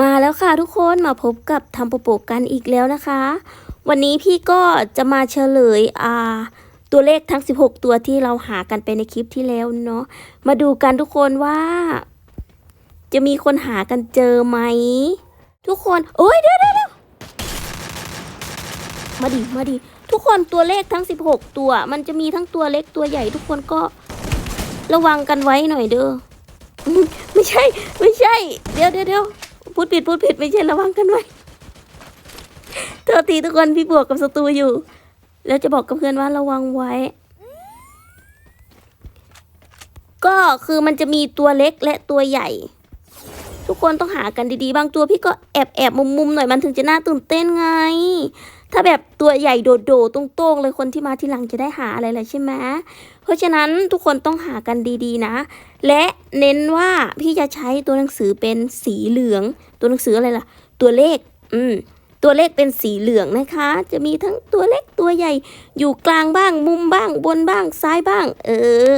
มาแล้วค่ะทุกคนมาพบกับทำโปโปกันอีกแล้วนะคะ วันนี้พี่ก็จะมาเฉลยอ่าตัวเลขทั้ง 16 ตัวที่เราหากันไปในคลิปที่แล้วเนาะมาดูกันทุกคนว่า จะมีคนหากันเจอไหม ทุกคนโอ้ยเดี๋ยวเดี๋ยวมาดิมาดิทุกคนตัวเลขทั้ง 16 ตัว มันจะมีทั้งตัวเล็กตัวใหญ่ทุกคนก็ระวังกันไว้หน่อยเด้อไม่ใช่ไม่ใช่ เดี๋ยวเดี๋ยวเดี๋ยว พูดผิดพูดผิดไม่ใช่ระวังกันไว้โทษทีทุกคนพี่บวกกับศัตรูอยู่ แล้วจะบอกกับเพื่อนว่าระวังไว้ ก็คือมันจะมีตัวเล็กและตัวใหญ่ ทุกคนต้องหากันดีๆ บางตัวพี่ก็แอบแอบมุมมุมๆหน่อยมันถึงจะน่าตื่นเต้นไง ถ้าแบบตัวใหญ่โดดๆตรงๆเลยคนที่มาที่หลังจะได้หาอะไรเลยใช่ไหม ราะฉะนั้นทุกคนต้องหากันดีๆนะ และเน้นว่าพี่จะใช้ตัวหนังสือเป็นสีเหลือง ตัวหนังสืออะไรล่ะ ตัวเลข อืม ตัวเลขเป็นสีเหลืองนะคะ จะมีทั้งตัวเล็กตัวใหญ่ อยู่กลางบ้างมุมบ้างบนบ้างซ้ายบ้าง เออ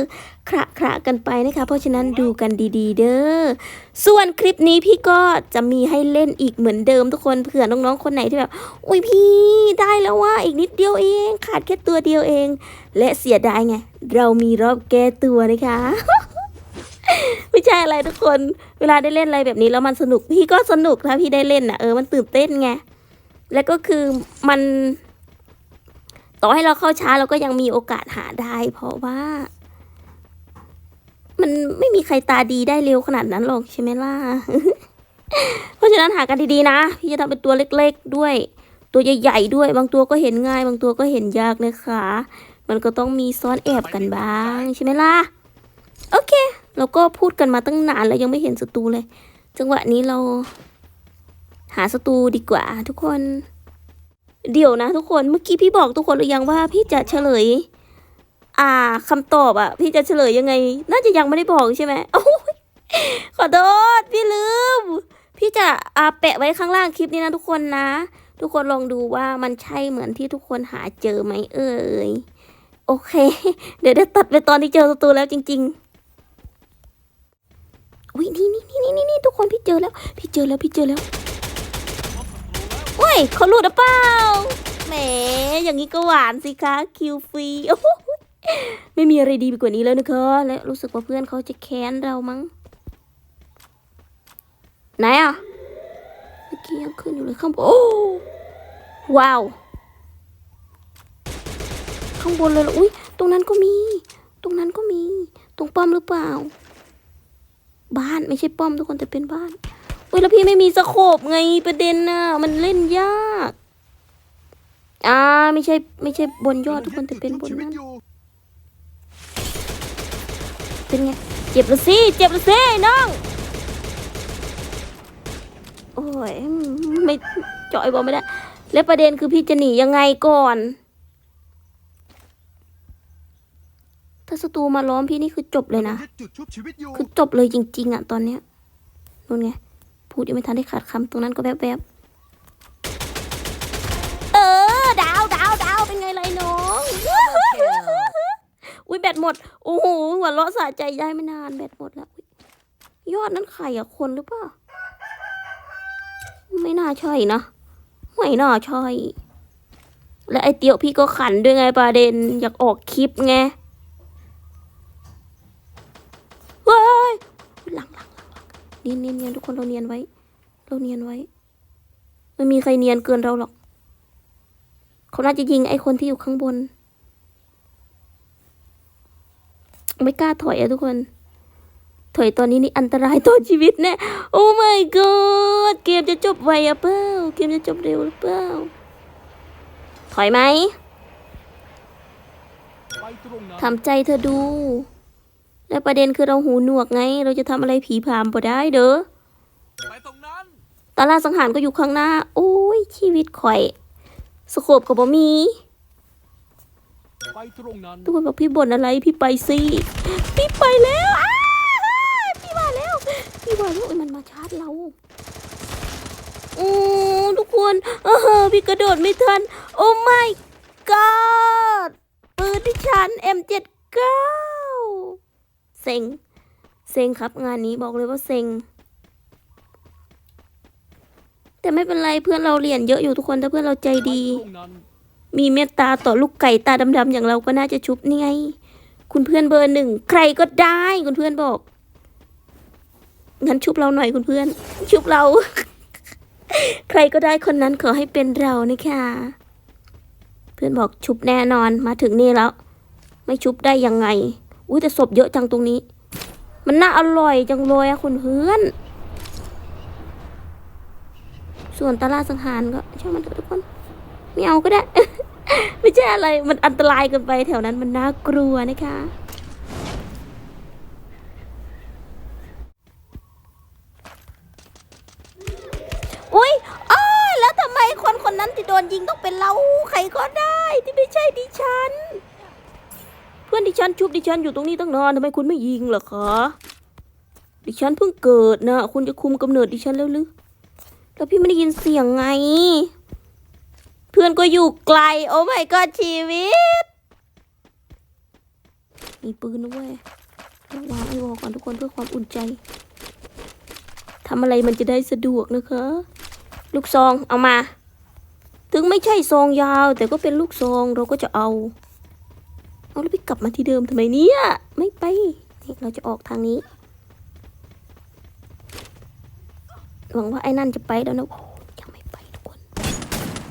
คระคระกันไปนะคะ เพราะฉะนั้นดูกันดีๆ เด้อส่วนคลิปนี้พี่ก็จะมีให้เล่นอีกเหมือนเดิมทุกคนเผื่อน้องๆคนไหนที่แบบ อุ้ยพี่ได้แล้วว่าอีกนิดเดียวเอง ขาดแค่ตัวเดียวเอง และเสียดายไง เรามีรอบแก้ตัวนะคะไม่ใช่อะไรทุกคน เวลาได้เล่นอะไรแบบนี้แล้วมันสนุกพี่ก็สนุกถ้าพี่ได้เล่นน่ะเออมันตื่นเต้นไง แล้วก็คือมันต่อให้เราเข้าช้าเราก็ยังมีโอกาสหาได้ เพราะว่า มันไม่มีใครตาดีได้เร็วขนาดนั้นหรอกใช่ไหมล่ะ เพราะฉะนั้นหากันดีๆนะ พี่จะทำเป็นตัวเล็กๆด้วย ตัวใหญ่ๆด้วย บางตัวก็เห็นง่าย บางตัวก็เห็นยากนะคะ มันก็ต้องมีซ่อนแอบกันบ้างใช่ไหมล่ะ โอเค เราก็พูดกันมาตั้งนานแล้วยังไม่เห็นศัตรูเลย จังหวะนี้เรา หาศัตรูดีกว่า ทุกคน เดี๋ยวนะ ทุกคนเมื่อกี้พี่บอกทุกคนหรือยังว่าพี่จะเฉลย อ่าคำตอบอะพี่จะเฉลยยังไง น่าจะยังไม่ได้บอกใช่ไหมโอ้ยขอโทษพี่ลืม พี่จะอ่าแปะไว้ข้างล่างคลิปนี้นะทุกคนนะ ทุกคนลองดูว่ามันใช่เหมือนที่ทุกคนหาเจอไหมเอ่ยโอเค เดี๋ยวได้ตัดไปตอนที่เจอศัตรูแล้วจริงๆอุ้ยนี่นี่นี่นี่นี่ทุกคนพี่เจอแล้ว พี่เจอแล้วพี่เจอแล้ว เว้ยเขาหลุดหรือเปล่าแหมอย่างนี้ก็หวานสิคะคิวฟรีโอ้โหไม่มีอะไรดีไปกว่านี้แล้วนะคะและรู้สึกว่าเพื่อนเขาจะแค้นเรามั้งไหนอะเมื่อกี้ยังขึ้นอยู่เลยข้างบนโอ้ว้าว ข้างบนเลยหรออุ้ยตรงนั้นก็มี ตรงนั้นก็มี ตรงป้อมหรือเปล่า บ้านไม่ใช่ป้อมทุกคนแต่เป็นบ้าน อุ้ยแล้วพี่ไม่มีสโคบไงประเด็นน่ะมันเล่นยาก อ่าไม่ใช่ไม่ใช่บนยอดทุกคนแต่เป็นบนนั้นเป็นไงเจ็บละสิเจ็บละสิน้องโอ้ยไม่จอ้บอลไม่ได้ แล้วประเด็นคือพี่จะหนียังไงก่อน ถ้าศัตรูมาล้อมพี่นี่คือจบเลยนะ คือจบเลยจริง ๆอะตอนเนี้ยนู่นไง ดยังไม่ทันได้ขาดคำตรงนั้นก็แวบๆเออ ดาวดาวดาวเป็นไงไรน้อง อุ้ยแบตหมด โอ้โหหัวเราะสะใจได้ไม่นานแบตหมดแล้ว ยอดนั้นไข่อะคนหรือเปล่า ไม่น่าใช่นะ ไม่น่าใช่ และไอเตียวพี่ก็ขันด้วยไงประเด็น อยากออกคลิปไง เฮ้ยหลังหลังหลังหลังเนียนเนียนเนียนทุกคนเราเนียนไว้ เราเนียนไว้ ไม่มีใครเนียนเกินเราหรอก เขาน่าจะยิงไอ้คนที่อยู่ข้างบน ไม่กล้าถอยอะทุกคน ถอยตอนนี้นี่อันตรายต่อชีวิตแน่ โอ้ my god เกมจะจบไวอะเปล่า เกมจะจบเร็วหรือเปล่า ถอยไหมไทำใจเธอดู และประเด็นคือเราหูหนวกไง เราจะทำอะไรผีผามบ่ได้เด้อไปตรงนั้นตาลาสังหารก็อยู่ข้างหน้า โอ้ย ชีวิตข่อยสโคบกับบ่มีไปตรงนั้นทุกคนบอกพี่บ่นอะไรพี่ไปสิพี่ไปแล้วอ้าพี่มาแล้ว พี่มาแล้วโอ้ยมันมาชาร์จเราโอ้ทุกคนเออพี่กระโดดไม่ทัน โอ้ my god ปืนที่ฉัน M79 เซ็ง เซ็งครับ งานนี้บอกเลยว่าเซ็ง แต่ไม่เป็นไรเพื่อนเราเหรียญเยอะอยู่ทุกคนถ้าเพื่อนเราใจดี มีเมตตาต่อลูกไก่ตาดำๆอย่างเราก็น่าจะชุบนี่ไง คุณเพื่อนเบอร์หนึ่งใครก็ได้คุณเพื่อนบอกงั้นชุบเราหน่อยคุณเพื่อน ชุบเรา ใครก็ได้คนนั้นขอให้เป็นเรานะคะเพื่อนบอกชุบแน่นอนมาถึงนี่แล้ว ไม่ชุบได้ยังไง อุ้ยแต่ศพเยอะจังตรงนี้ มันน่าอร่อยจังเลยอะคุณเพื่อน ส่วนตลาดสังหารก็ช่างมันเถอะทุกคนไม่เอาก็ได้ ไม่ใช่อะไรมันอันตรายเกินไปแถวนั้นมันน่ากลัวนะคะอุ้ยอ้าแล้วทำไมคนคนนั้นที่โดนยิงต้องเป็นเราใครก็ได้ที่ไม่ใช่ดิฉัน พื่อนดิฉันชุบดิฉันอยู่ตรงนี้ตั้งนานทำไมคุณไม่ยิงเหรอคะดิฉันเพิ่งเกิดนะคุณจะคุมกำเนิดดิฉันแล้วหรือแล้วพี่ไม่ได้ยินเสียงไง เพื่อนก็อยู่ไกล โอ้ไม่ก็ชีวิต มีปืนนะเว้ยต้องวางไอ้วอลก่อนทุกคนเพื่อความอุ่นใจทำอะไรมันจะได้สะดวกนะคะ ลูกซองเอามา ถึงไม่ใช่ซองยาว แต่ก็เป็นลูกซองเราก็จะเอา เอาแล้วพี่กลับมาที่เดิมทำไมเนี่ย ไม่ไปนี่เราจะออกทางนี้ หวังว่าไอ้นั่นจะไปแล้วนะยังไม่ไปทุกคน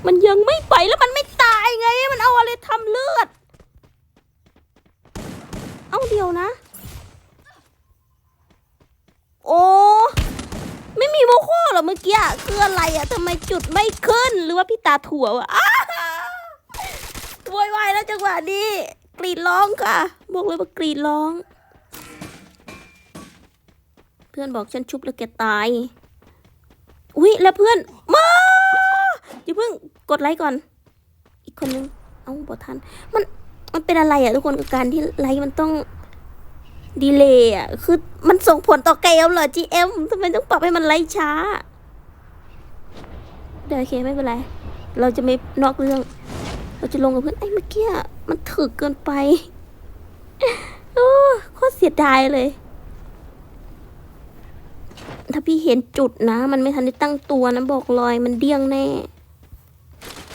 มันยังไม่ไปแล้วมันไม่ตายไง มันเอาอะไรทำเลือด เอาเดียวนะ โอ้ไม่มีโมโคเหรอเมื่อกี้คืออะไรอะทำไมจุดไม่ขึ้นหรือว่าพี่ตาถั่ววะอ้าโวยวายแล้วจังหวะนี้ กรีดร้องค่ะ บอกเลยว่ากรีดร้อง เพื่อนบอกฉันชุบแล้วแกตาย อุ้ยแล้วเพื่อนมาอย่าเพิ่งกดไลค์ก่อน อีกคนนึง เอาบอทัน มัน มันเป็นอะไรอะทุกคนกับการที่ไลค์มันต้องดีเลย์อะคือมันส่งผลต่อเกมเหรอ GM ทำไมต้องปรับให้มันไลค์ช้า เดี๋ยวโอเคไม่เป็นไร เราจะไม่นอกเรื่อง เราจะลงกับเพื่อนไอ้เมื่อกี้มันถึกเกินไปโอ้โคตรเสียดายเลย ถ้าพี่เห็นจุดนะ มันไม่ทันได้ตั้งตัวนะบอกลอยมันเดี้ยงแน่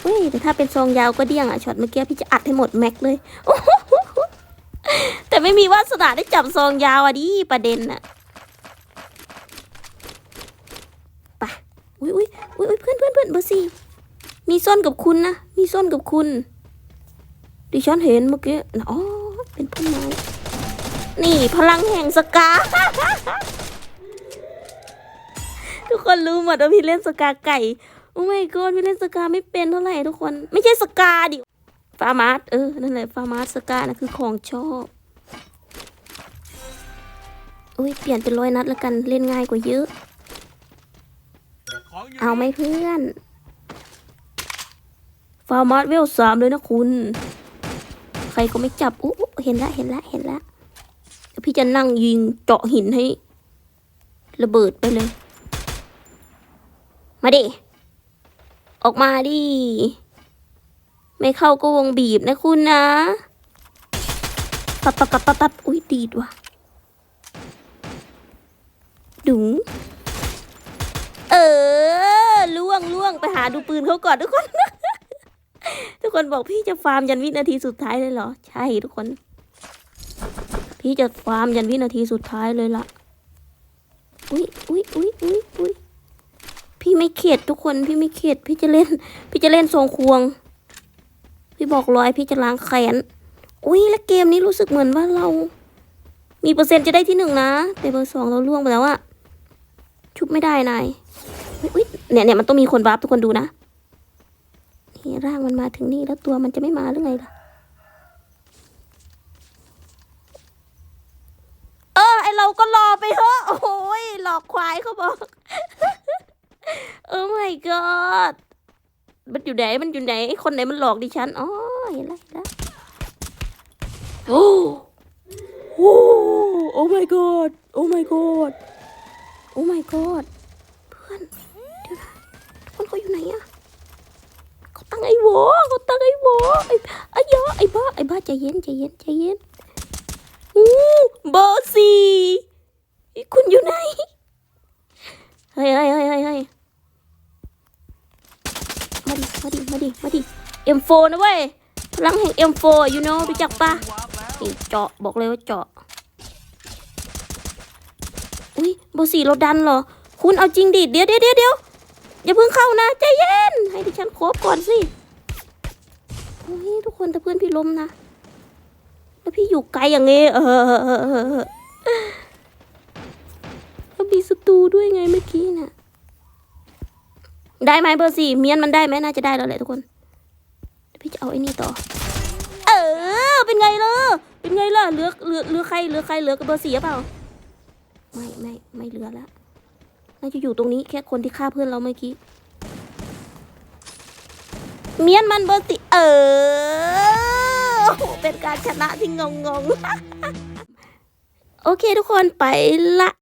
เฮ้ยแต่ถ้าเป็นซองยาวก็เดี้ยงอะช็อตเมื่อกี้พี่จะอัดให้หมดแม็กเลยโอ้โหแต่ไม่มีวาสนาได้จับซองยาวอะดิประเด็นน่ะไปะอุ้ยอุ้ยอุ้ยเพื่อนเพื่อนเพื่อนเบอร์สี่ มีส้นกับคุณนะ มีส้นกับคุณ ดิฉันเห็นเมื่อกี้นะอ๋อ เป็นต้นไม้ นี่พลังแห่งสกา ทุกคนรู้หมดว่าพี่เล่นสกาไก่ โอ้ไม่กอดพี่เล่นสกาไม่เป็นเท่าไหร่ทุกคน ไม่ใช่สกาดิ ฟาร์มาร์สเออ นั่นแหละฟาร์มาร์สสกานะคือของชอบอุ้ยเปลี่ยนเป็นร้อยนัดแล้วกันเล่นง่ายกว่าเยอะ เอาไหมเพื่อน ฟาร์มาร์สเวลสามเลยนะคุณ ใครก็ไม่จับอู้เห็นละเห็นละเห็นละเดี๋ยวพี่จะนั่งยิงเจาะหินให้ ระเบิดไปเลย มาดิ ออกมาดิ ไม่เข้าก็วงบีบนะคุณนะปับปับปับปับปับอุ้ยดีดว่ะดุงเออล่วงล่วงไปหาดูปืนเขาก่อนทุกคน ทุกคนบอกพี่จะฟาร์มยันวินาทีสุดท้ายเลยเหรอ ใช่ทุกคน พี่จะฟาร์มยันวินาทีสุดท้ายเลยล่ะ อุ้ยอุ้ยอุ้ยอุ้ยอุ้ยพี่ไม่เข็ดทุกคนพี่ไม่เข็ดพี่จะเล่น พี่จะเล่นทรงควง พี่บอกรอยพี่จะล้างแค้นอุ้ยแล้วเกมนี้รู้สึกเหมือนว่าเรา มีเปอร์เซ็นต์จะได้ที่หนึ่งนะ แต่เบอร์สองเราล่วงไปแล้วอะชุบไม่ได้นายอุ๊ยอุ๊ยเนี่ยเนี่ยมันต้องมีคนวาร์ปทุกคนดูนะ นี่ร่างมันมาถึงนี่แล้วตัวมันจะไม่มาหรือไงล่ะเออไอเราก็รอไปเถอะโอ้ยหลอกควายเขาบอกโอ้ my god มันอยู่ไหน มันอยู่ไหน คนไหนมันหลอกดิฉัน อ๋อ เห็นแล้วเห็นแล้วโอ้โอ้โอ้ my god โอ้ my god โอ้ my god เพื่อน เดี๋ยวนะทุกคนเขาอยู่ไหนอะ ตั้งไอ้โหวเขาตั้งไอ้โหวไอ้ไอ้ยาไอ้บ้าไอ้บ้าใจเย็นใจเย็นใจเย็นอู้เบอร์สี่คุณอยู่ไหนเฮ้ยเฮ้ยเฮ้ยเฮ้ยเฮ้ยมาดิมาดิมาดิ M4 นะเว้ยพลังแห่ง M4 you know รู้จักปะวาร์ปล้วนี่เจาะบอกเลยว่าเจาะอุ้ยเบอร์สี่เราดันเหรอ คุณเอาจริงดิเดี๋ยวเดี๋ยวเดี๋ยว อย่าเพิ่งเข้านะใจเย็น ให้ดิฉันโคบก่อนสิโอ้ยทุกคนแต่เพื่อนพี่ล้มนะ แล้วพี่อยู่ไกลอย่างงี้เออแล้วมีศัตรูด้วยไงเมื่อกี้น่ะ ได้ไหมเบอร์สี่เมียนมันได้ไหมน่าจะได้แล้วแหละทุกคนพี่จะเอาไอ้นี่ต่อ เออ เป็นไงล่ะ เป็นไงล่ะ เหลือเหลือเหลือใครเหลือใครเหลือกับเบอร์สี่หรือเปล่า ไม่ไม่ไม่เหลือแล้ว น่าจะอยู่ตรงนี้แค่คนที่ฆ่าเพื่อนเราเมื่อกี้ เมียนมันเบอร์สิเออโอ้โหเป็นการชนะที่งงงๆโอเคทุกคนไปละ